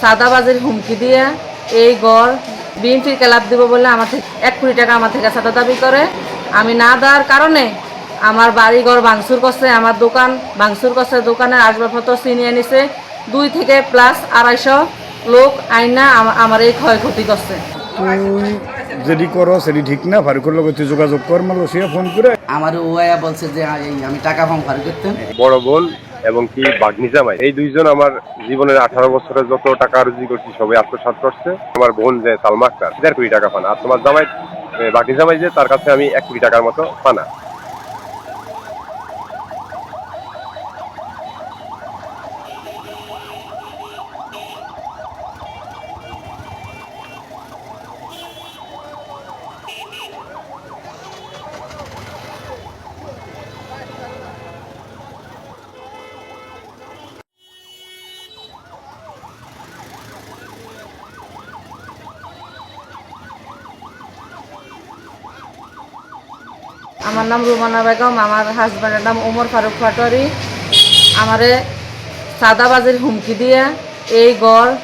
সাদাবাজির হুমকি দিয়ে এই গড় বিএনপির ক্লাব দিব বলে আমার থেকে এক কোটি টাকা আমার থেকে সাদা দাবি করে। আমি না দেওয়ার কারণে আমার বাড়ি ঘর ভাঙচুর করছে আমার দোকান ভাঙচুর করছে দোকানের আসবাবপত্র ছিনিয়ে নিছে দুই থেকে প্লাস আড়াইশো লোক আইনা আমা- আমার এই ক্ষয়ক্ষতি করছে। তুই যদি করো সেটি ঠিক না ফারুকের লগে তুই যোগাযোগ কর মালয়েশিয়া ফোন করে। আমার ওয়া বলছে যে আমি টাকা পাম ফারুক করতেন বড় বোন এবং কি বাগনিজা জামাই। এই দুইজন আমার জীবনের আঠারো বছরে যত টাকা রুজি করছি, সবাই আত্মসাত করছে। আমার বোন যে সালমা আক্তার দেড় কোটি টাকা পানা। আর তোমার জামাই বাগনিজা মাই যে, তার কাছে আমি এক কোটি টাকার মতো পানা। আমার নাম রুমানা বেগম, আমার হাজব্যান্ডের নাম ওমর ফারুক পাটোয়ারি আমারে সাদাবাজির হুমকি দিয়ে এই গড়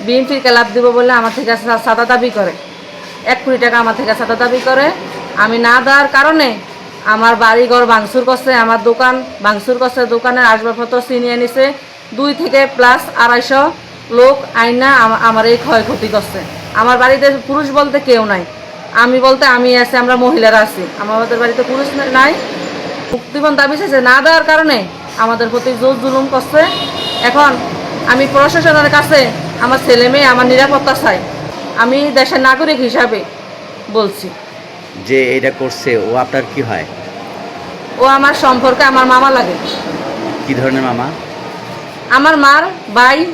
বিএনপির ক্লাব দিব বলে আমার থেকে সাদা দাবি করে। এক কোটি টাকা আমার থেকে সাদা দাবি করে। আমি না দেওয়ার কারণে আমার বাড়ি ঘর ভাঙচুর করছে, আমার দোকান ভাঙচুর করছে, দোকানের আসবাবপত্র ছিনিয়ে নিছে। দুই থেকে প্লাস আড়াইশো লোক আইনা আমা- আমার এই ক্ষয়ক্ষতি করছে। আমার বাড়িতে পুরুষ বলতে কেউ নাই। আমি বলতে আমি আছি আমরা মহিলারা আছি। আমাদের বাড়িতে পুরুষ নাই। মুক্তিপণ দাবি চাইছে না দেওয়ার কারণে আমাদের প্রতি জোর জুলুম করছে। এখন আমি প্রশাসনের কাছে আমার ছেলে মেয়ে আমার নিরাপত্তা চাই। আমি দেশের নাগরিক হিসাবে বলছি। যে এটা করছে ও আপনার কি হয়? ও আমার সম্পর্কে আমার মামা লাগে। কি ধরনের মামা? আমার মার ভাই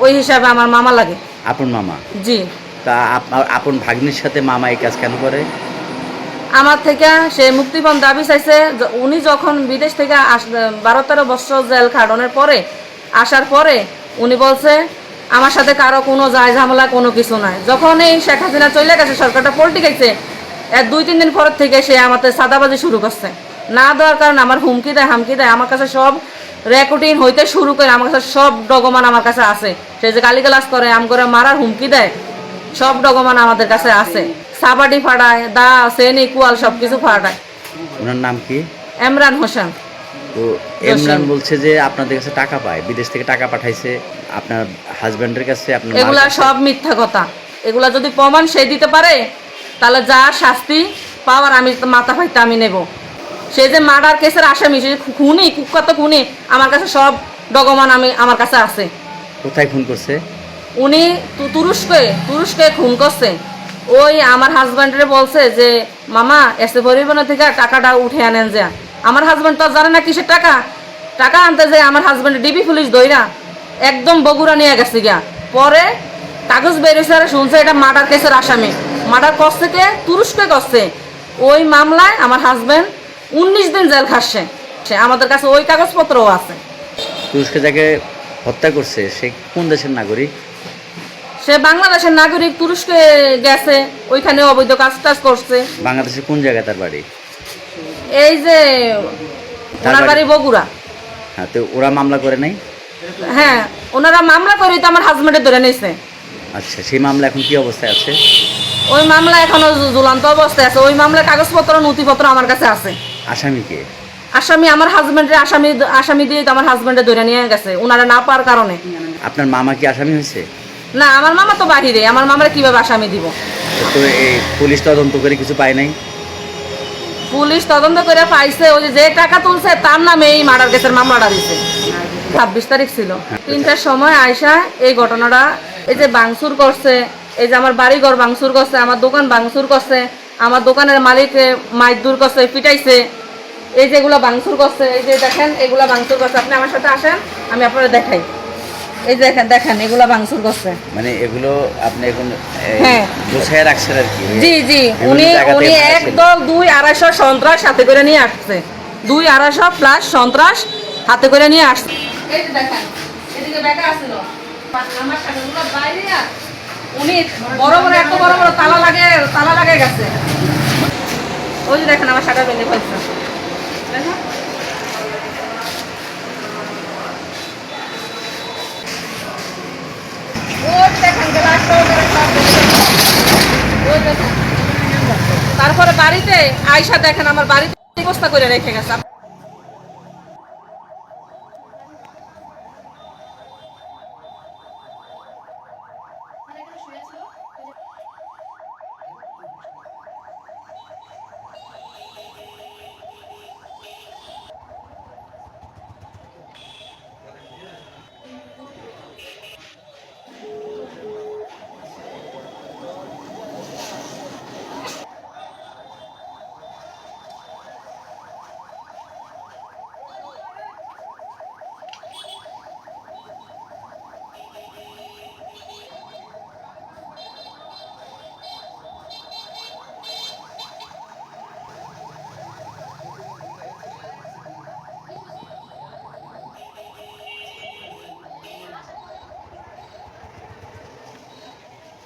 ওই হিসাবে আমার মামা লাগে। আপন মামা? জি। তা আপ- আপন ভাগ্নির সাথে মামা এই কাজ কেন করে? আমার থেকে সে মুক্তিপণ দাবি চাইছে উনি যখন বিদেশ থেকে বারো তেরো বছর জেল খাটনের পরে, আসার পরে উনি বলছে, আমার সাথে কারও কোনো যায় ঝামেলা কোনো কিছু নাই। যখন এই শেখ হাসিনা চলে গেছে, সরকারটা পল্টি গেছে দুই তিন দিন পরের থেকে সে আমাদের সাদাবাজি শুরু করছে। না দেওয়ার কারণে আমার হুমকি দেয়, হামকি দেয়, আমার কাছে সব রেকর্ডিং হইতে শুরু করে, আমার কাছে সব ডকুমেন্ট আমার কাছে আছে। সে যে গালিগালাজ করে আম করে মারার হুমকি দেয় সব ডকুমেন্ট আমাদের কাছে আছে। সাবাডি ফাটায় দা সেনি কুয়াল সব কিছু ফাটায়। ওনার নাম কি? এমরান হোসেন। তো ইমরান বলছে যে আপনাদের কাছে টাকা পায় বিদেশ থেকে টাকা পাঠাইছে আপনার হাজব্যান্ডের কাছে আপনার এগুলা সব মিথ্যা কথা। এগুলা যদি প্রমাণ সে দিতে পারে তাহলে যা শাস্তি পাওয়ার আমি মাথা ফাইতে আমি নেব। সে যে মার্ডার কেসের আসামি সে খুনি কুখ্যাত খুনি আমার কাছে সব ডকুমেন্ট আমি আমার কাছে আছে। কোথায় খুন করছে? উনি তুরস্কে তুরস্কে খুন করছে। ওই আমার হাজব্যান্ডরে বলছে যে, মামা, এসে পরিবহনের থেকে টাকাটা উঠে আনেন যা। আমার হাজব্যান্ড তো জানে না কিসের টাকা। টাকা আনতে যে আমার হাজব্যান্ড ডিবি পুলিশ দইরা একদম বগুড়া নিয়ে গেছে গিয়া। পরে কাগজ বেরিয়েছে আর শুনছে এটা মার্ডার কেসের আসামি। মার্ডার করছে কে? তুরস্কে করছে। ওই মামলায় আমার হাজব্যান্ড উনিশ দিন জেল খাচ্ছে। সে আমাদের কাছে ওই কাগজপত্রও আছে। তুরস্কে যাকে হত্যা করছে, সে কোন দেশের নাগরিক? সে বাংলাদেশের নাগরিক তুরস্কে গেছে ওইখানে অবৈধ কাজ টাজ করছে। বাংলাদেশের কোন জায়গায় তার বাড়ি? এই যে তার ওনার বাড়ি? বগুড়া। হ্যাঁ তো ওরা মামলা করে নাই? হ্যাঁ ওনারা মামলা করে তো আমার হাজবেন্ডে ধরে নিয়েছে আচ্ছা সেই মামলা এখন কি অবস্থায় আছে? ওই মামলা এখনও ঝুলন্ত অবস্থায় আছে। ওই মামলার কাগজপত্র নথিপত্র আমার কাছে আছে। আসামিকে আসামি আমার হাজবেন্ডের আসামি আসামি দিয়ে তো আমার হাজবেন্ডে ধরে নিয়ে গেছে। ওনারা না পাওয়ার কারণে। আপনার মামা কি আসামি হয়েছে? না আমার মামা তো বাহিরে আমার মামারা কীভাবে আসামি দিব? এই পুলিশ তদন্ত করে কিছু পায় নাই? পুলিশ তদন্ত করে পাইছে ওই যে টাকা তুলছে তার নামে এই মার্ডার কেসের মামলাটা দিছে ছাব্বিশ তারিখ ছিল। তিনটার সময় আয়সা এই ঘটনাটা এই যে বাংসুর করছে এই যে আমার বাড়ি ঘর বাংসুর করছে আমার দোকান বাংসুর করছে আমার দোকানের মালিক মাইক দূর করছে পিটাইছে এই যে এগুলা বাংসুর করছে এই যে দেখেন এগুলা বাংসুর করছে। আপনি আমার সাথে আসেন আমি আপনারা দেখাই। এই দেখেন দেখেন এগুলা বাংসুর করছে। মানে এগুলো আপনি এখন হ্যাঁ। গোছায় রাখছেন আর কি। জি জি। উনি উনি। একদম দুই আড়াইশো সন্ত্রাস হাতে করে নিয়ে আসছে। দুই আড়াইশো প্লাস সন্ত্রাস হাতে করে নিয়ে আসছে। এই দেখেন এদিকে ব্যাগা আসছিল আমার শাটারগুলো বাইরে আর উনি বড় বড় এত বড় বড় তালা লাগে তালা লাগে গেছে। ওই যে দেখেন আমার শাটার ভেঙে ফেলছে। দেখেন। তারপরে বাড়িতে আয়সা দেখেন আমার বাড়িতে ব্যবস্থা করে রেখে গেছে।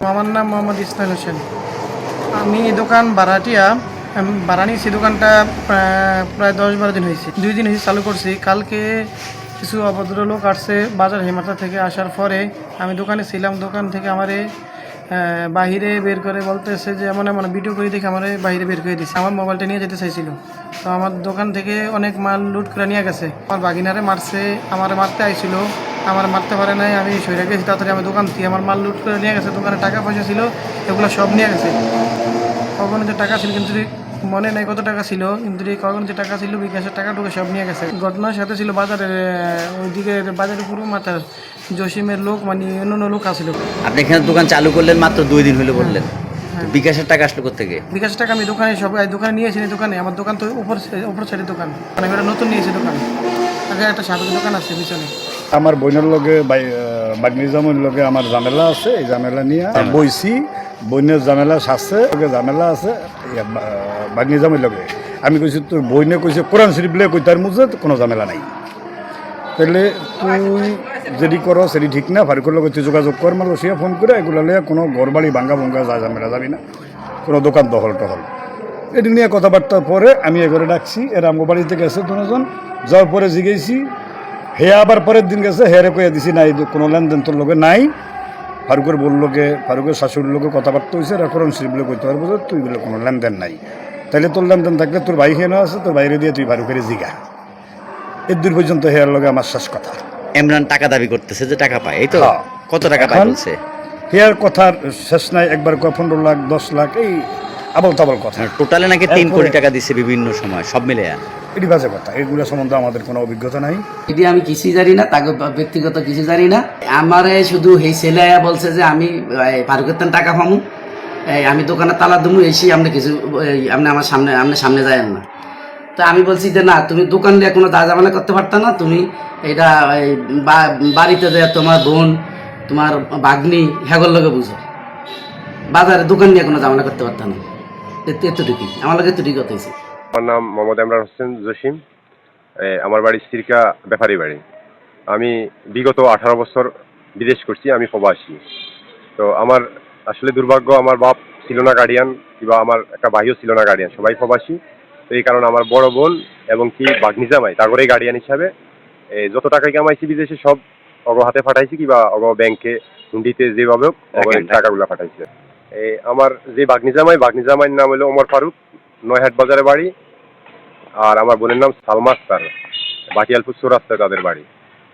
আমার নাম মোহাম্মদ ইসমাইল হোসেন। আমি দোকান আমি ভাড়া নিয়েছি দোকানটা প্রায়- দশ বারো দিন হয়েছে। দুই দিন হয়েছে চালু করছি। কালকে কিছু অভদ্র লোক আসছে বাজার হেমাতা থেকে আসার পরে আমি দোকানে ছিলাম। দোকান থেকে আমারে বাহিরে বের করে বলতেছে যে এমন এমন ভিডিও করে দেখে আমার বাইরে বের করে দিচ্ছে আমার মোবাইলটা নিয়ে যেতে চাইছিল। তো আমার দোকান থেকে অনেক মাল লুট করে নিয়ে গেছে। আমার বাগিনারে মারছে, আমার মারতে আইছিল। আমার মারতে পারে নাই আমি সরে গেছি তাড়াতাড়ি আমার দোকান থেকে আমার মাল লুট করে নিয়ে গেছে দোকানে টাকা পয়সা ছিল এগুলো সব নিয়ে গেছে। কখনো যে টাকা ছিল কিন্তু মনে নাই কত টাকা ছিল কিন্তু কখন যে টাকা ছিল বিকাশের টাকা টুকু সব নিয়ে গেছে। ঘটনার সাথে ছিল বাজারের ওইদিকে বাজারের পুরো মাথার জসিমের লোক মানে অন্য লোক আসছিল আপনি এখানে দোকান চালু করলেন মাত্র দুই দিন হলো বললেন। বিকাশের টাকা আসলো থেকে বিকাশ টাকা আমি দোকানে সব দোকানে নিয়েছি দোকানে। আমার দোকান তো উপর উপর সাইডের দোকান। মানে নতুন নিয়েছি দোকান। আগে একটা সাদা দোকান আছে পিছনে। আমার বোনের লগে বাগনিজামের লগে আমার ঝামেলা আছে এই ঝামেলা নিয়ে বইছি। বইনের ঝামেলা শাসছে লগে ঝামেলা আছে বাগনিজামের লগে। আমি কইছি তোর বইনে কইছে কোরআন শরীফ লে কই তার মুজে কোনো ঝামেলা নাই। তাহলে তুই যদি করো সেটি ঠিক না ফারুকের লগে তুই যোগাযোগ কর মালয়েশিয়া ফোন করে এগুলো লিয়ে কোনো ঘর বাড়ি ভাঙ্গা ভঙ্গা যা ঝামেলা যাবি না। কোনো দোকান দখল টহল এটি নিয়ে কথাবার্তার পরে আমি এগুলো ডাকছি এরা আমার বাড়িতে গেছে দুজন। যাওয়ার পরে জিগেছি হে আবার পরের দিন গেছে হেরে কইয়া দিছি নাই কোনো লেনদেন তোর লোকে নাই। ফারুকের বলল লোকে ফারুকের শাশুড়ির লোকে কথাবার্তা হয়েছে রেকরণ শিল্প কইতে পারব যে তুই বলে কোনো লেনদেন নাই। তাহলে তোর লেনদেন থাকলে তোর ভাই খেয়ে আছে তোর বাইরে দিয়ে তুই ফারুকের জিগা। এর দূর পর্যন্ত হেয়ার লগে আমার শেষ কথা। এমরান টাকা দাবি করতেছে যে টাকা পায় এই তো হ্যাঁ। কত টাকা পায় বলছে? হেয়ার কথার শেষ নাই একবার কয় পনেরো লাখ দশ লাখ এই আবল তাবল কথা। টোটালে নাকি তিন কোটি টাকা দিচ্ছে বিভিন্ন সময় সব মিলে এটি বাজে কথা। এগুলো সম্বন্ধে আমাদের কোনো অভিজ্ঞতা নাই। এটি আমি কিছুই জানি না তাকে ব্যক্তিগত কিছু জানি না। আমারে শুধু এই ছেলে বলছে যে আমি ফারুকের তান টাকা পামু। আমি দোকানে তালা দুমু এসে আপনি কিছু আপনি আমার সামনে আপনি সামনে যায়েন না। তো আমি বলছি যে না তুমি দোকান দিয়ে কোনো দা জামালা করতে পারতা না তুমি এটা বা- বাড়িতে যে তোমার বোন তোমার বাগ্নি হ্যাগর লগে বুঝো। বাজারে দোকান নিয়ে কোনো জামানা করতে পারতা না। এতটুকুই। আমার লগে এতটুকু কথা হয়েছে। আমার নাম মোহাম্মদ ইমরান হোসেন জসিম। আমার বাড়ি সিরকা ব্যাপারী বাড়ি। আমি বিগত আঠারো বছর বিদেশ করছি আমি প্রবাসী। তো আমার আসলে দুর্ভাগ্য আমার বাপ ছিল না গার্ডিয়ান কিংবা আমার একটা ভাইও ছিল না গার্ডিয়ান সবাই প্রবাসী। তো এই কারণে আমার বড় বোন এবং কি বাগনি জামাই তারপরেই গার্ডিয়ান হিসাবে। যত টাকা কামাইছি বিদেশে সব অগ হাতে পাঠাইছি কিংবা অগ ব্যাংকে হুন্ডিতে যেভাবে টাকাগুলো পাঠাইছে আমার যে বাগনি জামাই বাগনি জামাইয়ের নাম হলো ওমর ফারুক, নয়হাট বাজারে বাড়ি। আর আমার বোনের নাম সালমা আক্তার, বাটিয়ালপুর চৌরাস্তায় তাদের বাড়ি।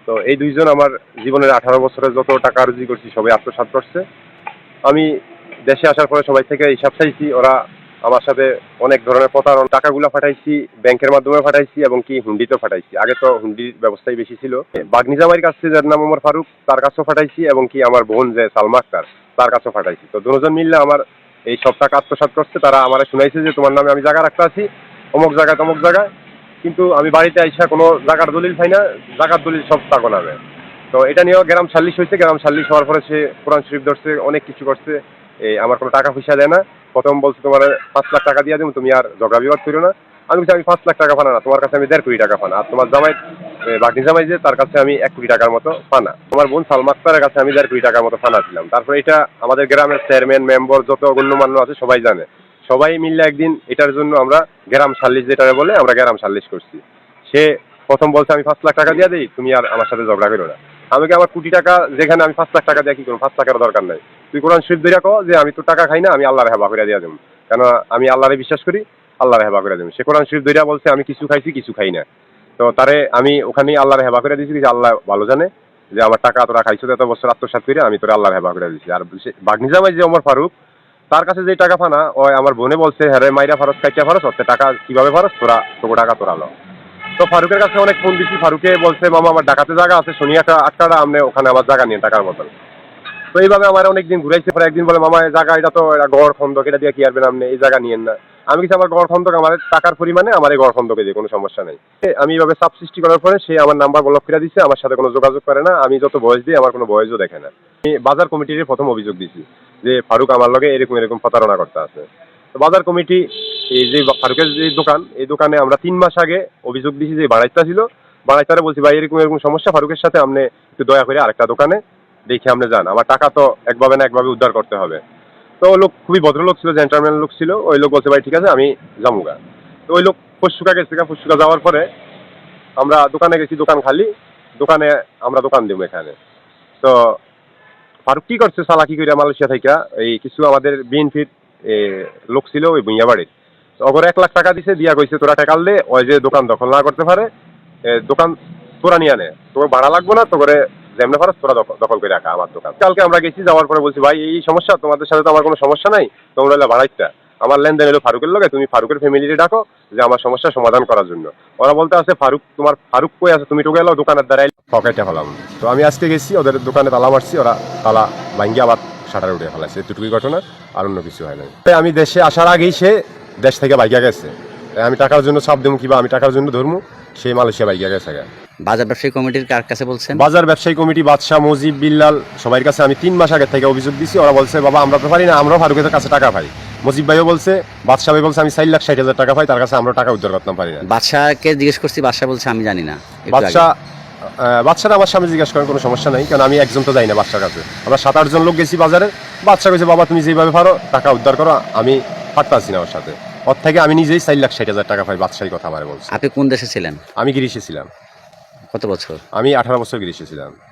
তো এই দুইজন আমার জীবনের আঠারো বছরে যত টাকা রুজি করছি, সবাই আত্মসাৎ করছে। আমি দেশে আসার পরে সবাই থেকে হিসাব চাইছি, ওরা আমার সাথে অনেক ধরনের প্রতারণ, টাকাগুলো পাঠাইছি, ব্যাংকের মাধ্যমে পাঠাইছি এবং কি হুন্ডিতেও পাঠাইছি। আগে তো হুন্ডির ব্যবস্থাই বেশি ছিল। বাগনি জামাইয়ের কাছে যার নাম ওমর ফারুক, তার কাছেও পাঠাইছি এবং কি আমার বোন যে সালমা আক্তার তার কাছে পাঠাইছি। তো দুজন মিললে আমার এই সব টাকা আত্মসাৎ করছে, তারা আমার শুনাইছে যে তোমার নামে আমি জায়গা রাখতে আছি অমুক জায়গায় তমুক জায়গায়। কিন্তু আমি বাড়িতে আইসা কোনো জাগার দলিল পাই না, জাগার দলিল সব তাকো নামে। তো এটা নিয়েও গ্রাম সাল্লিশ হয়েছে গ্রাম সাল্লিশ হওয়ার পরে সে কোরআন শরীফ ধরছে, অনেক কিছু করছে। এই আমার কোনো টাকা পয়সা দেয় না। প্রথম বলছে তোমার পাঁচ লাখ টাকা দিয়ে দেবো, তুমি আর ঝগড়া বিবাদ করো না। আমি বলছি, আমি পাঁচ লাখ টাকা পানা না, তোমার কাছে আমি দেড় কোটি টাকা পানা। আর তোমার জামাই বাকি জামাই যে, তার কাছে আমি এক কোটি টাকার মতো পানা। তোমার বোন সালমা আক্তারের কাছে আমি দেড় কোটি টাকার মতো পানা ছিলাম তারপরে এটা আমাদের গ্রামের চেয়ারম্যান, মেম্বার, যত গণ্যমান্য আছে, সবাই জানে। সবাই মিললে একদিন এটার জন্য আমরা গ্রাম সাল্লিশ যেটা বলে আমরা গ্রাম সাল্লিশ করছি। সে প্রথম বলছে, আমি পাঁচ লাখ টাকা দিয়ে দিই, তুমি আর আমার সাথে ঝগড়া করো না। আমাকে আমার কোটি টাকা যেখানে আমি পাঁচ লাখ টাকা দিয়ে কি করব? পাঁচ টাকার দরকার নাই। তুই কোরআন শরীফ দিয়ে কো যে, আমি তো টাকা খাই না, আমি আল্লাহর হেবা করে দিয়ে দেবো। কেন আমি আল্লাহরে বিশ্বাস করি আল্লাহর হেবা করে দেবো। সে কোরআন শরীফ ধরে বলছে, আমি কিছু খাইছি, কিছু খাই না। তো তারে আমি ওখানে আল্লাহর হেবা করে দিয়েছি যে আল্লাহ ভালো জানে যে আমার টাকা তোরা খাইছো এত বছর আত্মসাত করে আমি তোরা আল্লাহর হেবা করে দিয়েছি আর বাগনিজামাই যে ওমর ফারুক, তার কাছে যে টাকা ফানা ও আমার বোনে বলছে হ্যাঁ মাইরা ফারস কাইটা ফারস ওতে টাকা কীভাবে ফারস তোরা, তোকে টাকা তোরা লো। তো ফারুকের কাছে অনেক ফোন দিছি, ফারুকে বলছে, মামা, আমার ডাকাতে জায়গা আছে, শনি আটকাটা আপনি ওখানে আমার জায়গা নিয়ে টাকার মতন তো এইভাবে আমার অনেকদিন ঘুরাইছে, পরে একদিন বলে, মামা, এই জায়গা, এটা তো, এটা গড় খন্দক এটা দিয়ে কি আসবেন আপনি এই জায়গা নিয়েন না। আমি কিছু আমার গড় খন্দক আমার টাকার পরিমাণে আমার এই গড় খন্দকে দিয়ে কোনো সমস্যা নেই। আমি এইভাবে সাব সৃষ্টি করার পরে সে আমার নাম্বার ব্লক করে দিচ্ছে আমার সাথে কোনো যোগাযোগ করে না, আমি যত বয়স দিই আমার কোনো বয়সও দেখে না। আমি বাজার কমিটির প্রথম অভিযোগ দিছি যে ফারুক আমার লগে এরকম এরকম প্রতারণা করতে আছে। তো বাজার কমিটি, এই যে ফারুকের যে দোকান, এই দোকানে আমরা তিন মাস আগে অভিযোগ দিছি যে বাড়াইতা ছিল। বাড়াইতারে বলছি, ভাই, এরকম এরকম সমস্যা, ফারুকের সাথে আপনি একটু দয়া করে আরেকটা দোকানে দেখে আপনি যান। আমার টাকা তো একভাবে না একভাবে উদ্ধার করতে হবে। তো ওই লোক খুবই ভদ্রলোক ছিল জেন্টারম্যান লোক ছিল, ওই লোক বলছে, ভাই, ঠিক আছে, আমি যামুগা। তো ওই লোক পশুকা গেছে পশুকা যাওয়ার পরে আমরা দোকানে গেছি, দোকান খালি, দোকানে আমরা দোকান দিব এখানে। তো ফারুক কি করছে সালা কি করে মালয়েশিয়া থেকে এই কিছু আমাদের বিএনপির লোক ছিল ওই ভুইয়া বাড়ির। তো ওগরে এক লাখ টাকা দিছে, দিয়া কইছে, তোরা টাকা দে, ওই যে দোকান দখল না করতে পারে দোকান তোরা নিয়ে আনে। তোর ভাড়া লাগবো না তোরে যেমনে পারস তোরা দখল করে রাখা আমার দোকান। কালকে আমরা গেছি, যাওয়ার পরে বলছি, ভাই, এই সমস্যা, তোমাদের সাথে তো আমার কোনো সমস্যা নাই। তোমরা হলে ভাড়াইটা আমার লেনদেন এলো ফারুকের লগে, তুমি ফারুকের ফ্যামিলিরে ডাকো যে আমার সমস্যার সমাধান করার জন্য। ওরা বলতে আছে, ফারুক, তোমার ফারুক কই আছে? তুমি তো গেলো দোকানের দ্বারাই পকেটে ফেলাম তো আমি আজকে গেছি, ওদের দোকানে তালা মারছি, ওরা তালা ভাঙ্গি আবার শাটার উঠে ফেলাছে এতটুকুই ঘটনা, আর অন্য কিছু হয় তাই আমি দেশে আসার আগেই সে দেশ থেকে বাইকা গেছে। আমি টাকার জন্য চাপ দেবো কিবা আমি টাকার জন্য ধরবো সেই মালয়েশিয়া বাইকা গেছে। বাজার ব্যবসায়ী কমিটির কার কাছে বলছেন? বাজার ব্যবসায়ী কমিটি বাদশাহ মজিব বিল্লাল সবার কাছে আমি তিন মাস আগে থেকে অভিযোগ দিছি। ওরা বলছে বাবা আমরা তো পারি না আমরাও ফারুকের কাছে টাকা পাই। মজিব ভাইও বলছে বাদশাহ ভাই বলছে আমি চার লাখ ষাট হাজার টাকা পাই তার কাছে আমরা টাকা উদ্ধার করতে পারি না। বাদশাহকে জিজ্ঞেস করছি বাদশাহ বলছে আমি জানি না। বাদশাহ বাদশারা আমার সামনে জিজ্ঞাসা করেন কোনো সমস্যা নাই? কারণ আমি একজন তো যাই না বাদশার কাছে। আমরা সাত আটজন লোক গেছি বাজারে। বাদশাহ কইছে বাবা তুমি যেভাবে পারো টাকা উদ্ধার করো আমি পারতাছি না ওর সাথে। ওর থেকে আমি নিজেই চার লাখ ষাট হাজার টাকা পাই বাদশাহী কথা আমার বলছে। আপনি কোন দেশে ছিলেন? আমি গিরিশে ছিলাম। কত বছর? আমি আঠারো বছর গ্রীষ্ম ছিলাম।